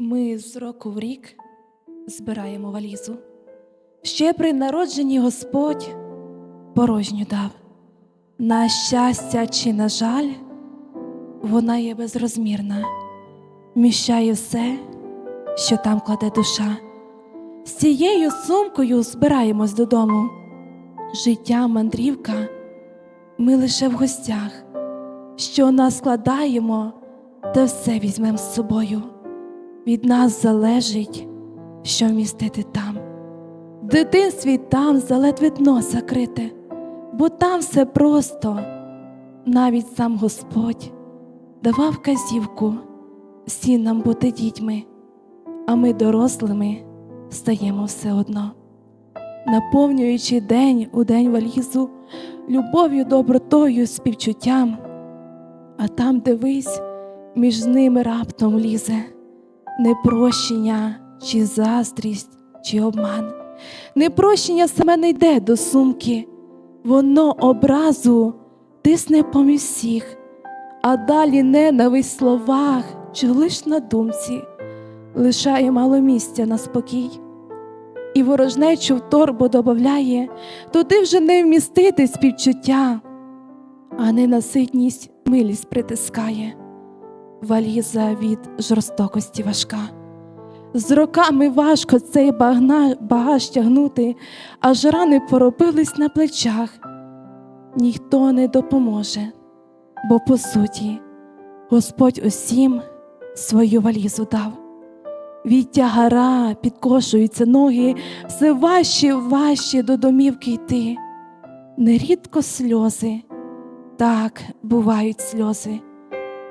Ми з року в рік збираємо валізу. Ще при народженні Господь порожню дав. На щастя чи на жаль, вона є безрозмірна, вміщає все, що там кладе душа. З цією сумкою збираємось додому. Життя мандрівка, ми лише в гостях, що наскладаємо, та все візьмемо з собою. Від нас залежить, що вмістити там. Дитинстві там заледве дно закрите, бо там все просто, навіть сам Господь давав казівку всім нам бути дітьми, а ми дорослими стаємо все одно, наповнюючи день у день валізу, любов'ю, добротою, співчуттям, а там дивись, між ними раптом лізе непрощення чи заздрість, чи обман. Непрощення саме не йде до сумки, воно образу тисне поміж всіх, а далі ненависть в словах чи лиш на думці лишає мало місця на спокій. І ворожнечу в торбу добавляє, туди вже не вмістити співчуття, а ненаситність милість притискає валіза від жорстокості важка. З роками важко цей багаж тягнути, аж рани поробились на плечах. Ніхто не допоможе, бо по суті Господь усім свою валізу дав. Від тягара підкошуються ноги, все важче, важче до домівки йти. Нерідко сльози, так бувають сльози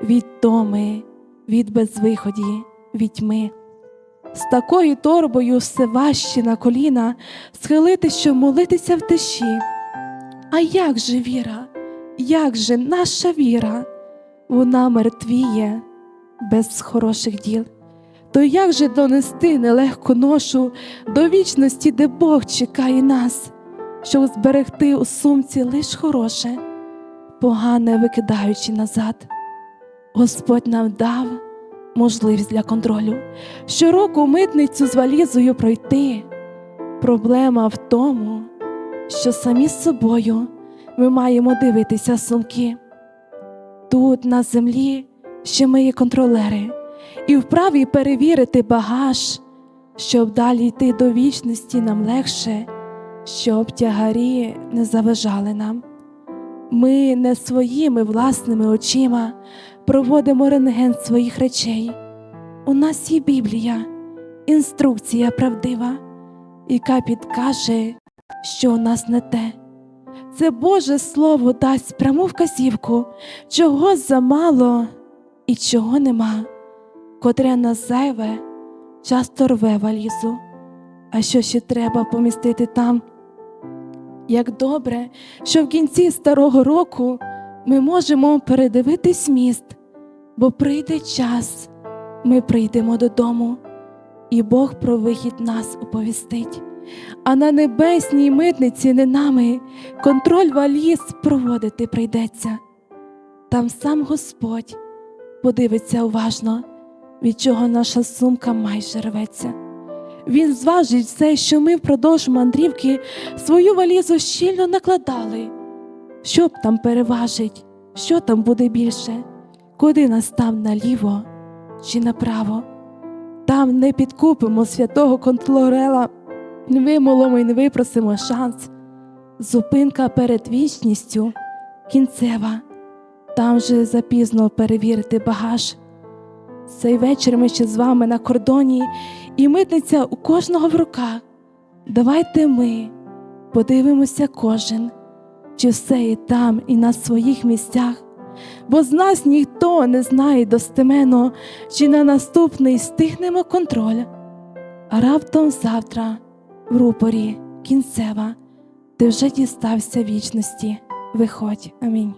від томи, від безвиході, від тьми. З такою торбою все важче на коліна схилити, щоб молитися в тиші. А як же віра, як же наша віра? Вона мертвіє без хороших діл. То як же донести нелегку ношу до вічності, де Бог чекає нас, щоб зберегти у сумці лиш хороше, погане викидаючи назад? Господь нам дав можливість для контролю. Щороку митницю з валізою пройти. Проблема в тому, що самі з собою ми маємо дивитися сумки. Тут, на землі, ще ми є контролери, і вправі перевірити багаж, щоб далі йти до вічності нам легше, щоб тягарі не заважали нам. Ми не своїми власними очима проводимо рентген своїх речей. У нас є Біблія, інструкція правдива, яка підкаже, що у нас не те. Це Боже Слово дасть пряму вказівку, чого замало і чого нема, котре нас зайве, часто рве валізу, а що ще треба помістити там. Як добре, що в кінці старого року ми можемо передивитись міст, бо прийде час, ми прийдемо додому, і Бог про вихід нас оповістить. А на небесній митниці не нами контроль валіз проводити прийдеться. Там сам Господь подивиться уважно, від чого наша сумка майже рветься. Він зважить все, що ми впродовж мандрівки свою валізу щільно накладали. Що б там переважить, що там буде більше, куди нас там наліво чи направо. Там не підкупимо святого контролера, не вимолимо і не випросимо шанс. Зупинка перед вічністю кінцева, там же запізно перевірити багаж. Цей вечір ми ще з вами на кордоні, і митниця у кожного в руках. Давайте ми подивимося кожен, чи все і там, і на своїх місцях, бо з нас ніхто не знає достеменно, чи на наступний стигнемо контроль, а раптом завтра в рупорі кінцева, ти вже дістався вічності. Виходь, амінь.